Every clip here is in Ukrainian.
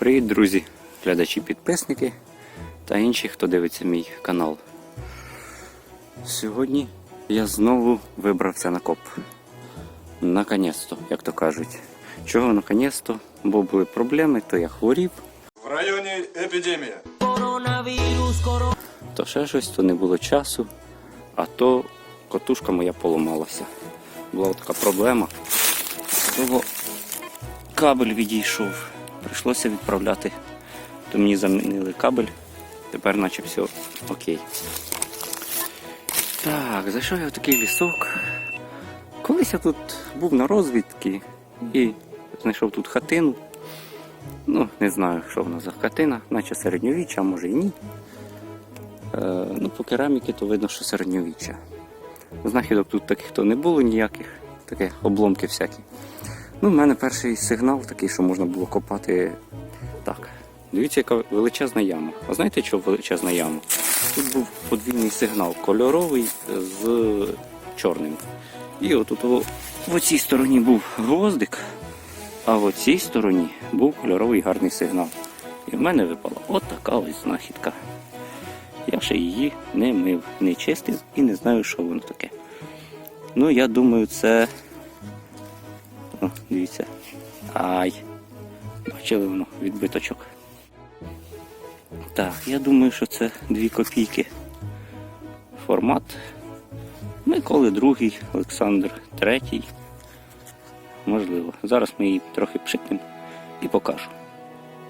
Привіт, друзі, глядачі, підписники та інші, хто дивиться мій канал. Сьогодні я знову вибрався на коп. Наконець-то, як то кажуть. Чого наконець-то? Бо були проблеми, то я хворів, В районе эпидемия. то ще щось, то не було часу, а то котушка моя поламалася. Була така проблема. Того кабель відійшов. Прийшлося відправляти. То мені замінили кабель. Тепер наче все окей. Так, зайшов я в такий лісок. Колись я тут був на розвідки і знайшов тут хатину. Ну, не знаю, що вона за хатина, наче середньовіччя, а може і ні. Е, ну, по кераміки то видно, що середньовіччя. Знахідок тут таких то не було ніяких, таке обломки всякі. Ну, в мене перший сигнал такий, що можна було копати так. Дивіться, яка величезна яма. А знаєте, що величезна яма? Тут був подвійний сигнал, кольоровий з чорним. І отут о- в цій стороні був гвоздик, а в цій стороні був кольоровий гарний сигнал. І в мене випала от така ось знахідка. Я ще її не мив, не чистив і не знаю, що воно таке. Ну, я думаю, це. О, дивіться. Ай. Бачили воно відбиточок. Так, я думаю, що це дві копійки. Формат. Миколи другий, Олександр третій. Можливо. Зараз ми її трохи пшикнемо і покажу.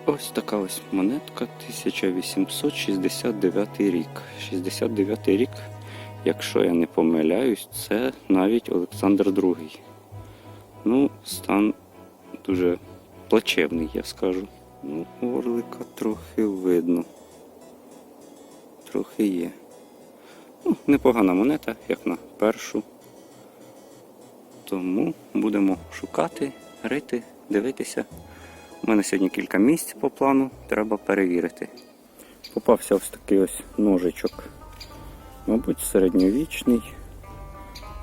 Ось така ось монетка 1869 рік. 69 рік, якщо я не помиляюсь, це навіть Олександр II. Ну, стан дуже плачевний, я скажу. Ну, орлика трохи видно. Трохи є. Ну, непогана монета, як на першу. Тому будемо шукати, рити, дивитися. У мене сьогодні кілька місць по плану, треба перевірити. Попався ось такий ось ножичок. Мабуть, середньовічний.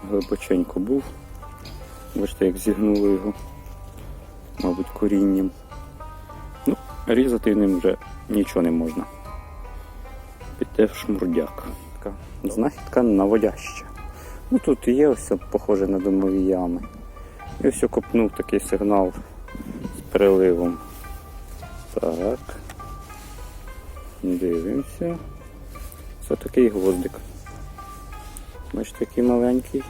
Глибоченько був. Бачите, як зігнули його, мабуть, корінням. Ну, різати ним вже нічого не можна. Піде шмурдяк. Така знахідка наводяща. Ну тут є ось похоже на домові ями. І ось копнув такий сигнал з переливом. Так. Дивимося. Це такий гвоздик. Бачите, такий маленький.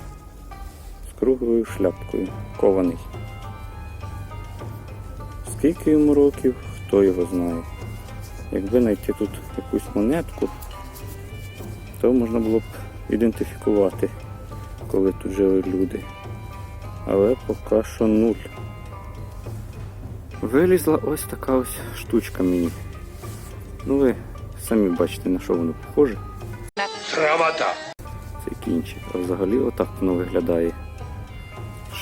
З круглою шляпкою. Кований. Скільки йому років, хто його знає. Якби знайти тут якусь монетку, то можна було б ідентифікувати, коли тут жили люди. Але поки що нуль. Вилізла ось така ось штучка мені. Ну ви самі бачите на що воно похоже. Срамота. Цей кінчик. А взагалі отак воно виглядає.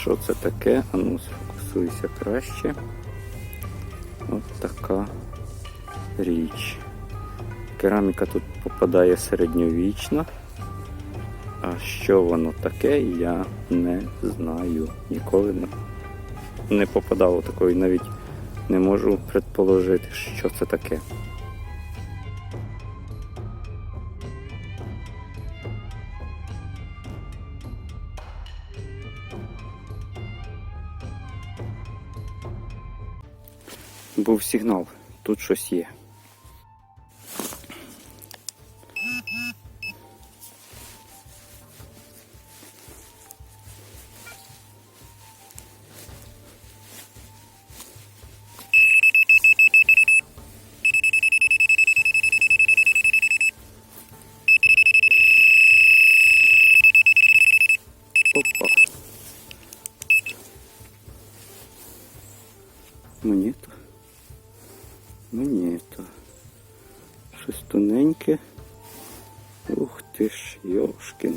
Що це таке? А ну сфокусуйся краще. От така річ. Кераміка тут попадає середньовічна. А що воно таке, я не знаю. Ніколи не, не попадало такої, навіть не можу предположити, що це таке. Був сигнал, тут щось є.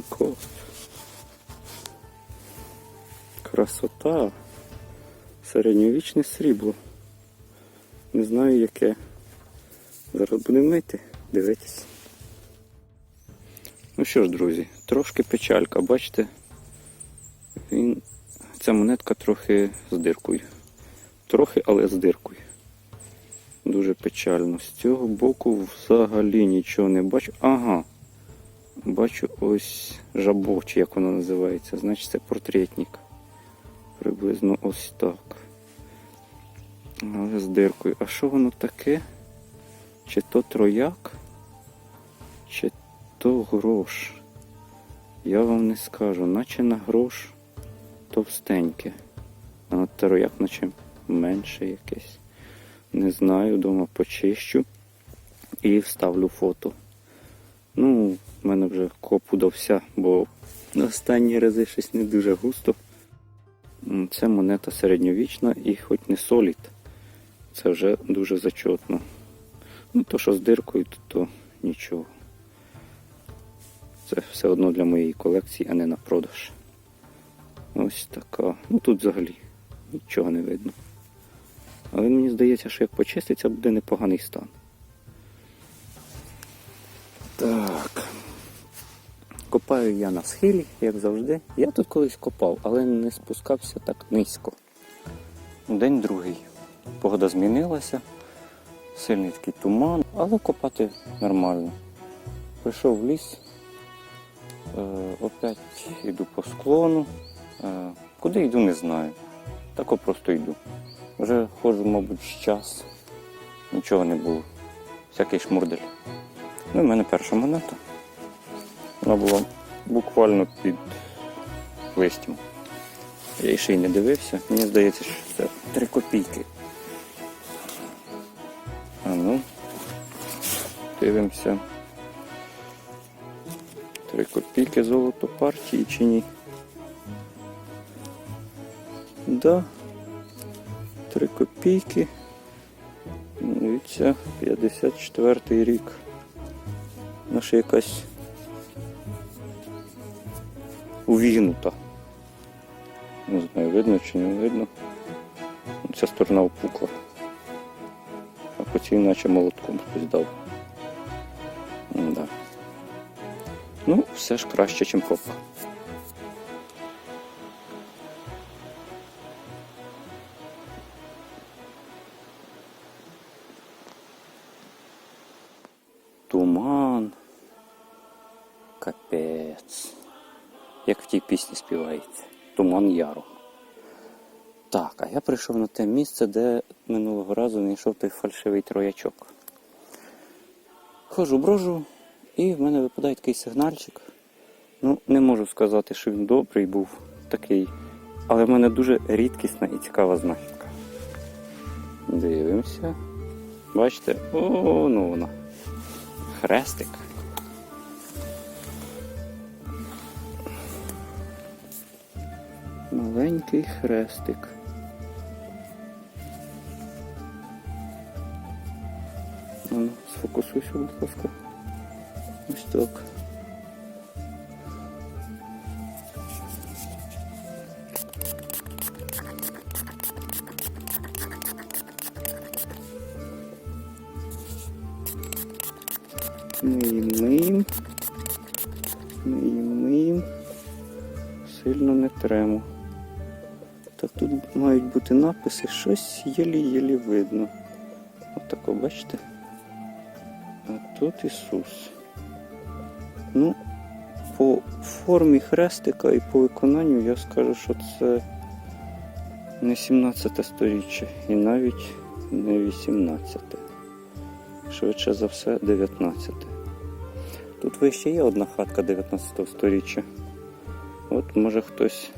Кот. Красота. Середньовічне срібло. Не знаю яке. Зараз будемо мити, дивитись. Ну що ж, друзі, трошки печалька, бачите? Він... Ця монетка трохи з диркою. Трохи, але з диркою. Дуже печально. З цього боку взагалі нічого не бачу. Ага. Бачу ось жабо, чи як воно називається. Значить це портретник. Приблизно ось так. Але з диркою. А що воно таке? Чи то трояк, чи то грош? Я вам не скажу, наче на грош товстеньке. А на трояк наче менше якесь. Не знаю, вдома почищу і вставлю фото. Ну, в мене вже коп удався, бо останні рази щось не дуже густо. Це монета середньовічна і хоч не солід. Це вже дуже зачетно. Ну, то, що з диркою, то, то нічого. Це все одно для моєї колекції, а не на продаж. Ось така. Ну тут взагалі нічого не видно. Але мені здається, що як почиститься, буде непоганий стан. Копаю я на схилі, як завжди. Я тут колись копав, але не спускався так низько. День другий. Погода змінилася, сильний такий туман, але копати нормально. Прийшов в ліс, е, опять йду по склону. Е, куди йду, не знаю. Так просто йду. Вже ходжу, мабуть, час. Нічого не було. Всякий шмурдель. Ну, і в мене перша монета. Вона була буквально під листям. Я ще й не дивився. Мені здається, що це 3 копійки. А ну, дивимося. 3 копійки золото партії чи ні? Да. 3 копійки. Дивіться, 54 рік. Наша якась увігнута. Не знаю, видно чи не видно. Ця сторона опукла. А по цій наче молотком хтось дав. Да. Ну, все ж краще, ніж копа. Туман. Капець. Як в тій пісні співається. Туман Яру. Так, а я прийшов на те місце, де минулого разу знайшов той фальшивий троячок. Хожу, брожу, і в мене випадає такий сигнальчик. Ну, не можу сказати, що він добрий був такий, але в мене дуже рідкісна і цікава знахідка. Дивимося. Бачите? О, ну вона. Хрестик. Маленький хрестик. Ну, сфокусуйся, будь ласка. Ось так. Миємо, миємо. Миємо, миємо. Сильно не тремо. Бути написи, щось єлі-єлі видно. Отако, бачите? А тут Ісус. Ну, по формі хрестика і по виконанню я скажу, що це не 17 сторіччя і навіть не 18. Швидше за все, 19. Тут вище є одна хатка 19 сторіччя. От може хтось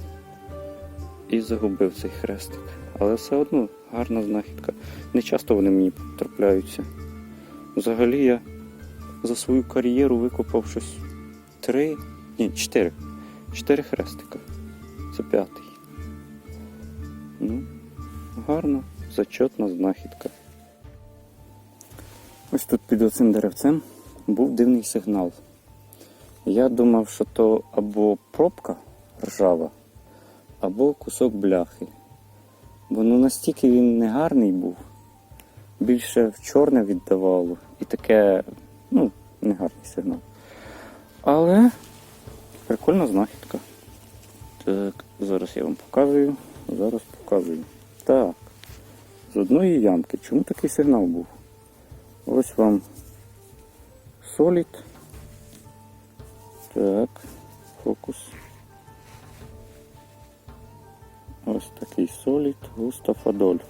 і загубив цей хрестик. Але все одно гарна знахідка. Не часто вони мені трапляються. Взагалі я за свою кар'єру викопав щось три, ні, чотири. Чотири хрестика. Це п'ятий. Ну, гарна, зачетна знахідка. Ось тут під оцим деревцем був дивний сигнал. Я думав, що то або пробка ржава, або кусок бляхи. Бо ну настільки він не гарний був, більше в чорне віддавало і таке, ну, негарний сигнал. Але прикольна знахідка. Так, зараз я вам показую. Зараз показую. Так. З одної ямки. Чому такий сигнал був? Ось вам солід. Так, фокус. Ось такий солід Густав Адольф.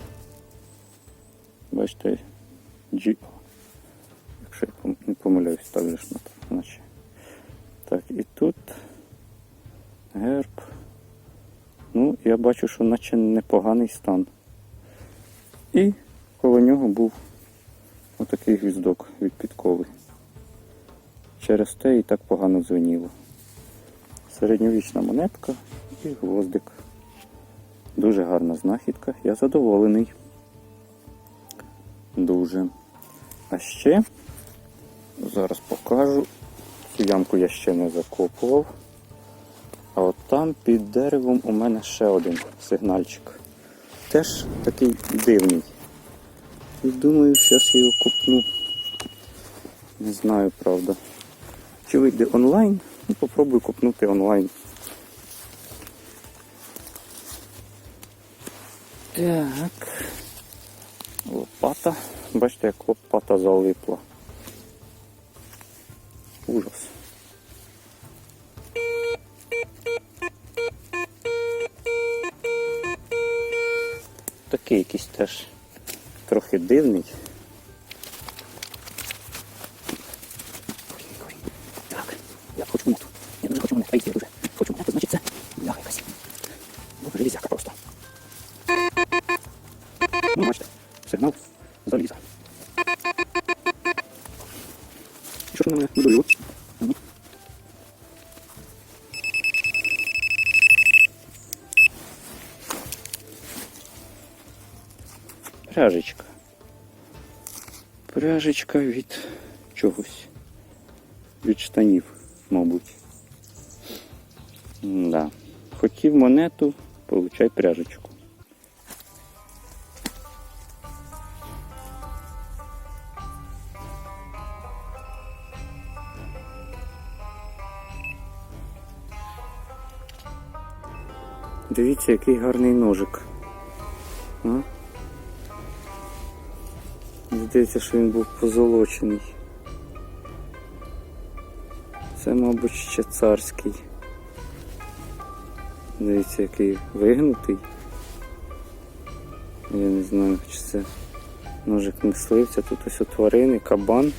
Бачите, G. Якщо я не помиляюсь, так же наче. Так, і тут герб. Ну, я бачу, що наче непоганий стан. І коло нього був отакий гвіздок від підкови. Через те і так погано дзвеніло. Середньовічна монетка і гвоздик. Дуже гарна знахідка. Я задоволений. Дуже. А ще зараз покажу. Цю ямку я ще не закопував. А от там під деревом у мене ще один сигнальчик. Теж такий дивний. І думаю, зараз я його купну. Не знаю, правда. Чи вийде онлайн? Ну, попробую купнути онлайн. Так. Лопата. Бачите, як лопата залипла. Ужас. Такий якийсь теж трохи дивний. Так, я хочу монету. Я дуже хочу монету. Я дуже хочу монету, значить це бляха якась. Бо железяка Пряжечка від чогось. Від штанів, мабуть. Да. Хотів монету, получай пряжечку. Дивіться, який гарний ножик. Здається, що він був позолочений. Це, мабуть, ще царський. Дивіться, який вигнутий. Я не знаю, чи це ножик мисливця. Тут ось тварини, кабан.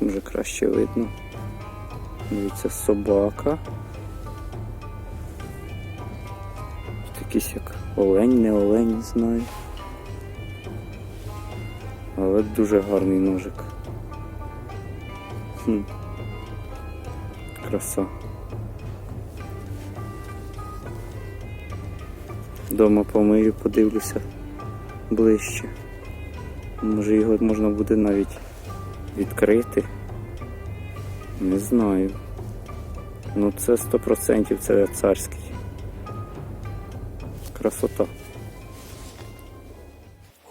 Може краще видно. Дивіться, собака. Тут якийсь як олень, не олень, не знаю. Але дуже гарний ножик. Хм. Краса. Дома помию, подивлюся ближче. Може його можна буде навіть відкрити. Не знаю. Ну це 100% це царський. Красота.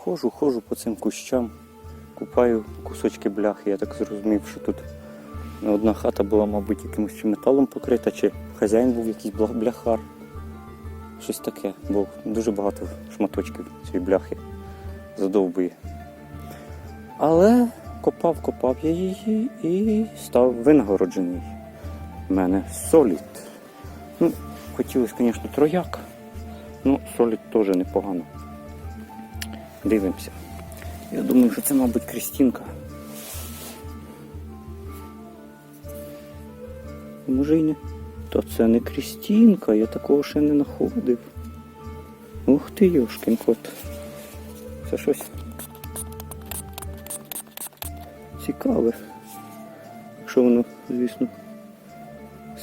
Ходжу, ходжу по цим кущам, купаю кусочки бляхи. Я так зрозумів, що тут одна хата була, мабуть, якимось металом покрита, чи хазяїн був якийсь бляхар. Щось таке, бо дуже багато шматочків цієї бляхи задовбує. Але копав, копав я її і став винагороджений. У мене солід. Ну, хотілося, звісно, трояк. Ну, солід теж непогано. Дивимося. Я думаю, що це, мабуть, Крістінка. Може й не. Та це не Крістінка, я такого ще не знаходив. Ух ти, Йошкін кот. Це щось цікаве. Якщо воно, звісно,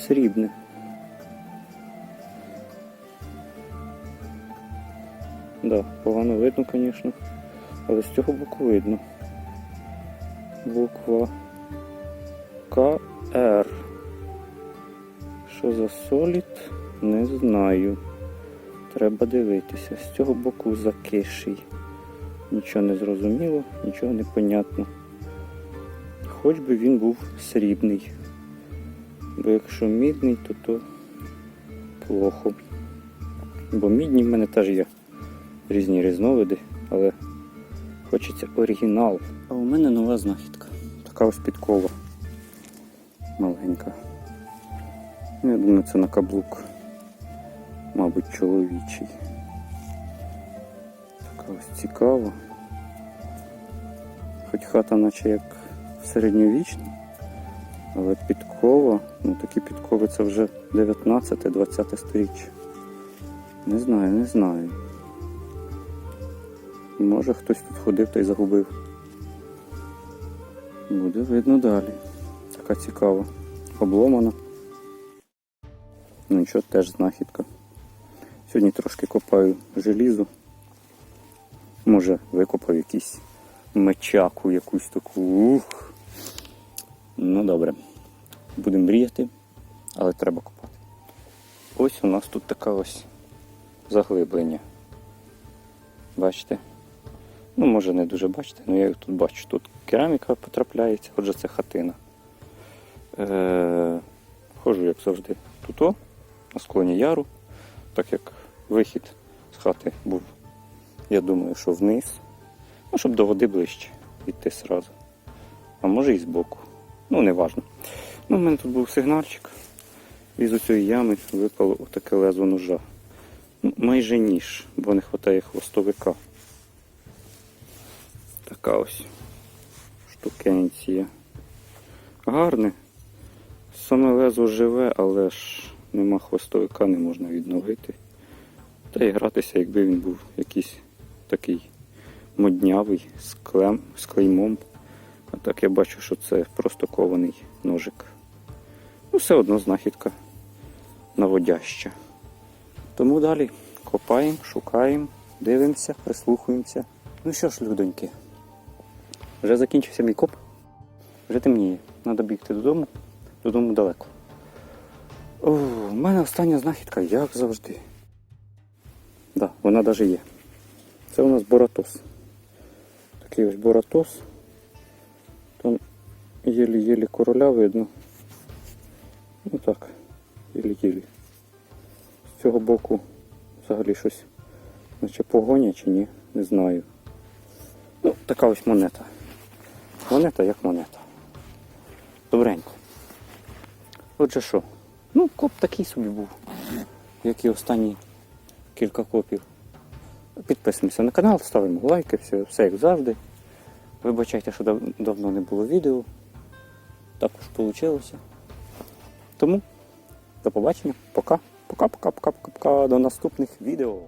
срібне. Да, погано видно, звісно, але з цього боку видно. Буква КР. Що за солід? Не знаю. Треба дивитися. З цього боку закиший. Нічого не зрозуміло, нічого не понятно. Хоч би він був срібний. Бо якщо мідний, то то плохо. Бо мідні в мене теж є різні різновиди, але хочеться оригінал. А у мене нова знахідка. Така ось підкова. Маленька. Я думаю, це на каблук. Мабуть, чоловічий. Така ось цікава. Хоч хата наче як середньовічна, але підкова, ну такі підкови це вже 19-20 сторіччя. Не знаю, не знаю. Може хтось тут ходив та й загубив. Буде видно далі. Така цікава. Обломана. Ну нічого, теж знахідка. Сьогодні трошки копаю желізо. Може викопав якийсь мечаку, якусь таку. Ух. Ну добре. Будемо мріяти, але треба копати. Ось у нас тут така ось заглиблення. Бачите? Ну, може не дуже бачите, але я їх тут бачу. Тут кераміка потрапляється, отже це хатина. Е, Ходжу, як завжди, тут, на склоні яру, так як вихід з хати був, я думаю, що вниз. Ну, щоб до води ближче йти сразу. А може і збоку. Ну, не важно. Ну, у мене тут був сигнальчик. І з цієї ями випало отаке лезо ножа. Ну, майже ніж, бо не вистачає хвостовика. Така ось штукенція. Гарне. Саме лезо живе, але ж нема хвостовика, не можна відновити. Та й гратися, якби він був якийсь такий моднявий з, клем, з клеймом. А так я бачу, що це просто кований ножик. Ну, все одно знахідка наводяща. Тому далі копаємо, шукаємо, дивимося, прислухаємося. Ну що ж, людоньки, вже закінчився мій коп. Вже темніє. Треба бігти додому. Додому далеко. О, у мене остання знахідка, як завжди. Да, вона навіть є. Це у нас боратос. Такий ось боратос. Там єлі-єлі короля видно. Ну так, єлі-єлі. З цього боку взагалі щось наче погоня чи ні, не знаю. Ну, така ось монета. Монета як монета. Добренько. Отже що? Ну, коп такий собі був, як і останні кілька копів. Підписуємося на канал, ставимо лайки, все, все як завжди. Вибачайте, що дав- давно не було відео. Так уж вийшло. Тому до побачення. Пока. Пока-пока-пока-пока. До наступних відео.